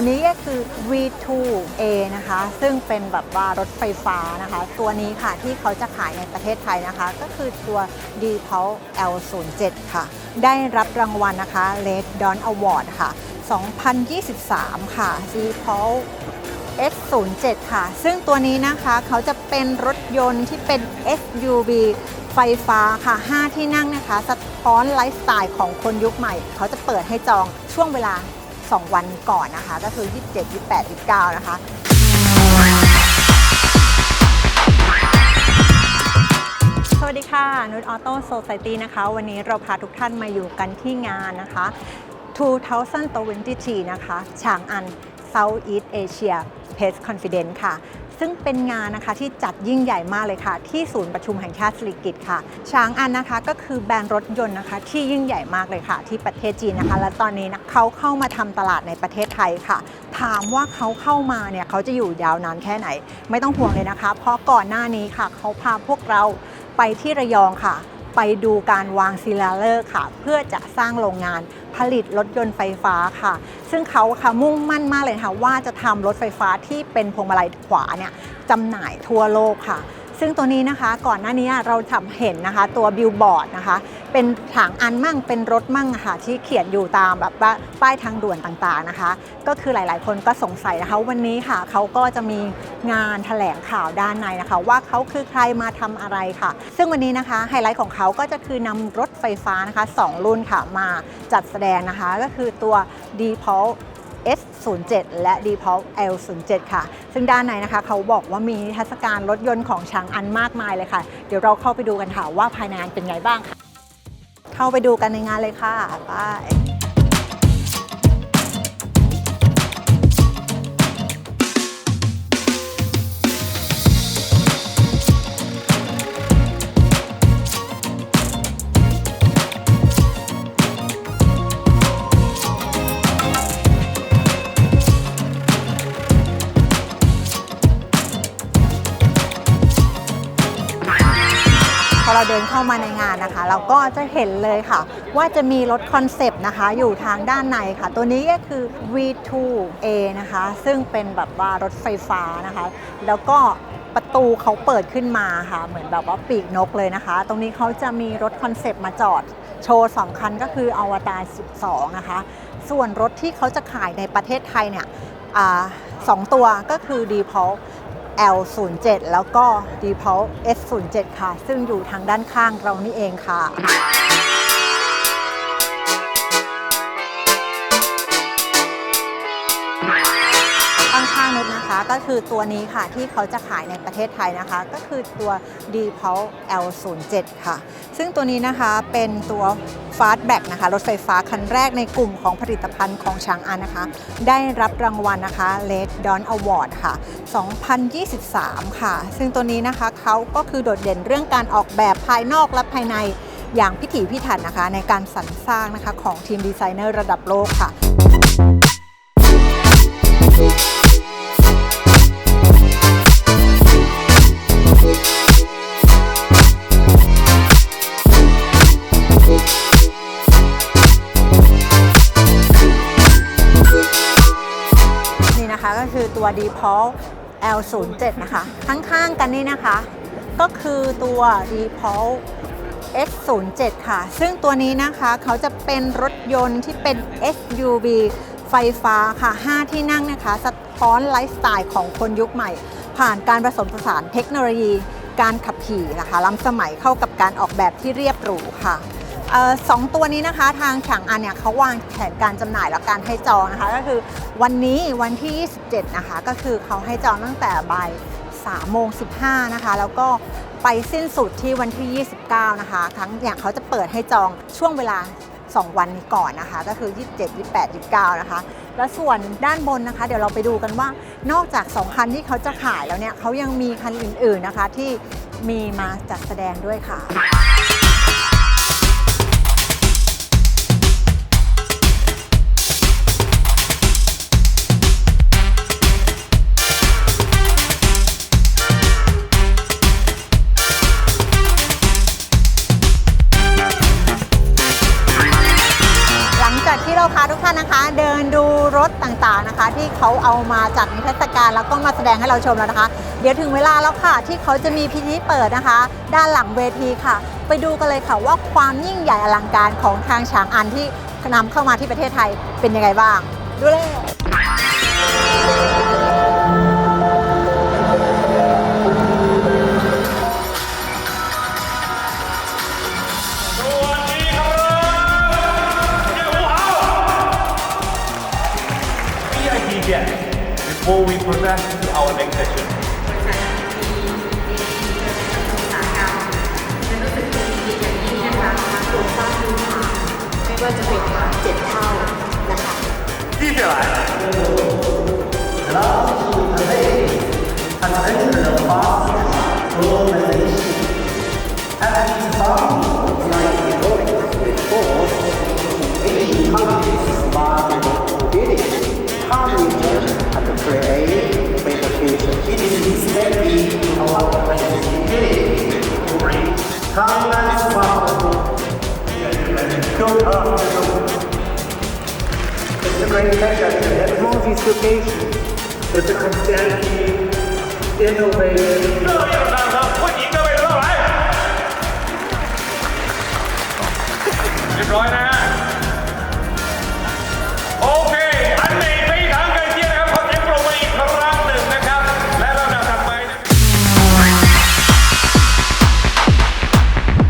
ตัวนี้ก็คือ V2A นะคะ ซึ่งเป็นแบบว่ารถไฟฟ้านะคะ ตัวนี้ค่ะที่เขาจะขายในประเทศไทยนะคะ ก็คือตัว d p u l L07 ค่ะ ได้รับรางวัลนะคะ Red Dawn Award ค่ะ 2023 ค่ะ d p u l S07 ค่ะ ซึ่งตัวนี้นะคะเขาจะเป็นรถยนต์ที่เป็น SUV ไฟฟ้าค่ะ 5 ที่นั่งนะคะ สะท้อนไลฟ์สไตล์ของคนยุคใหม่ เขาจะเปิดให้จองช่วงเวลา 2 วันก่อนนะคะ ก็คือ 27 28 29 นะคะ สวัสดีค่ะ นุชออโต้โซ i ตี้นะคะ วันนี้เราพาทุกท่านมาอยู่กันที่งานนะคะ 2023 นะคะ ฉางอัน Southeast Asia Pest Confidence ค่ะ ซึ่งเป็นงานนะคะที่จัดยิ่งใหญ่มากเลยค่ะ ที่ศูนย์ประชุมแห่งชาติสิริกิติ์ค่ะ ช้างอันนะคะก็คือแบรนด์รถยนต์นะคะ ที่ยิ่งใหญ่มากเลยค่ะ ที่ประเทศจีนนะคะ และตอนนี้นะเขาเข้ามาทำตลาดในประเทศไทยค่ะ ถามว่าเขาเข้ามาเนี่ยเขาจะอยู่ยาวนานแค่ไหน ไม่ต้องห่วงเลยนะคะ เพราะก่อนหน้านี้ค่ะเขาพาพวกเราไปที่ระยองค่ะ ไปดูการวางซีลาเลอร์ค่ะ เพื่อจะสร้างโรงงานผลิตรถยนต์ไฟฟ้าค่ะ ซึ่งเขาค่ะมุ่งมั่นมากเลยค่ะว่าจะทำรถไฟฟ้าที่เป็นพวงมาลัยขวาเนี่ยจำหน่ายทั่วโลกค่ะ ซึ่งตัวนี้นะคะก่อนหน้านี้เราทำเห็นนะคะ ตัวบิลบอร์ดนะคะ เป็นถางอันมั่งเป็นรถมั่งะค่ะ ที่เขียนอยู่ตามแบบว่าป้ายทางด่วนต่างๆนะคะ ก็คือหลายๆ คนก็สงสัยนะคะ วันนี้ค่ะเขาก็จะมีงานแถลงข่าวด้านในนะคะ ว่าเขาคือใครมาทำอะไรค่ะ ซึ่งวันนี้นะคะไฮไลท์ของเขาก็จะคือนำรถไฟฟ้านะคะ 2 รุ่นค่ะมาจัดแสดงนะคะ ก็คือตัว d p u l S07 และ DPO l L07 ค่ะ ซึ่งด้านในนะคะเขาบอกว่ามีนิทรรศการรถยนต์ของช้างอันมากมายเลยค่ะ เดี๋ยวเราเข้าไปดูกันค่ะว่าภายในงานเป็นไงบ้างค่ะ เข้าไปดูกันในงานเลยค่ะไป อเราเดินเข้ามาในงานนะคะ เราก็จะเห็นเลยค่ะ ว่าจะมีรถคอนเซปต์นะคะ อยู่ทางด้านในค่ะ ตัวนี้ก็คือ V2A นะคะ ซึ่งเป็นแบบว่ารถไฟฟ้านะคะ แล้วก็ประตูเขาเปิดขึ้นมาค่ะ เหมือนแบบว่าปีกนกเลยนะคะ ตรงนี้เขาจะมีรถคอนเซปต์มาจอดโชว์2คันก็คืออวตาร12 นะคะ ส่วนรถที่เขาจะขายในประเทศไทยเนี่ยอสองตัวก็คือ d p u l L07 แล้วก็ d p o l S07 ค่ะ ซึ่งอยู่ทางด้านข้างเรานี่เองค่ะ นะคะ ก็คือตัวนี้ค่ะที่เขาจะขายในประเทศไทยนะคะ ก็คือตัว d p u l L07 ค่ะ ซึ่งตัวนี้นะคะเป็นตัว Fastback นะคะ รถไฟฟ้าคันแรกในกลุ่มของผลิตภัณฑ์ของช้างอันนะคะ ได้รับรางวัลนะคะ Red Dawn Award ค่ะ 2023 ค่ะ ซึ่งตัวนี้นะคะเขาก็คือโดดเด่นเรื่องการออกแบบภายนอกและภายในอย่างพิถีพิถันนะคะในการสรรสร้างนะคะของทีมดีไซเนอร์ระดับโลกค่ะ นะคะก็คือตัว d p u l L07 นะคะ ข้างๆกันนี่นะคะ ก็คือตัว d p u l S07 ค่ะ ซึ่งตัวนี้นะคะเขาจะเป็นรถยนต์ที่เป็น SUV ไฟฟ้าค่ะ 5 ที่นั่งนะคะ สะท้อนไลฟ์สไตล์ของคนยุคใหม่ ผ่านการผสมผสานเทคโนโลยี การขับขี่นะคะล้ำสมัยเข้ากับการออกแบบที่เรียบหรูค่ะ สองตัวนี้นะคะทางฉางอันเนี่ยเขาวางแผนการจำหน่ายและการให้จองนะคะ ก็คือวันนี้วันที่ 27 นะคะ ก็คือเขาให้จองตั้งแต่บ่าย3โมง15 นะคะ แล้วก็ไปสิ้นสุดที่วันที่ 29 นะคะทั้งอย่างเขาจะเปิดให้จองช่วงเวลา 2 วันนี้ก่อนนะคะ ก็คือ 27 28 29 นะคะ แล้วส่วนด้านบนนะคะ เดี๋ยวเราไปดูกันว่านอกจาก 2 คันที่เขาจะขายแล้วเนี่ยเขายังมีคันอื่นๆนะคะที่มีมาจัดแสดงด้วยค่ะ รถต่างๆนะคะ ที่เขาเอามาจัดนิทรรศการแล้วก็มาแสดงให้เราชมแล้วนะคะ เดี๋ยวถึงเวลาแล้วค่ะ ที่เขาจะมีพิธีเปิดนะคะ ด้านหลังเวทีค่ะ ไปดูกันเลยค่ะว่าความยิ่งใหญ่อลังการของทางช้างอันที่นำเข้ามาที่ประเทศไทยเป็นยังไงบ้าง ดูเลย before we progress to our next session. ไม่ว่าจะเป็นเจ็ดเท่านะคะ at the prayer, future. It is steady our praise. Come and follow. Go It's a great pleasure to have all these locations with the constantly innovative. Right now.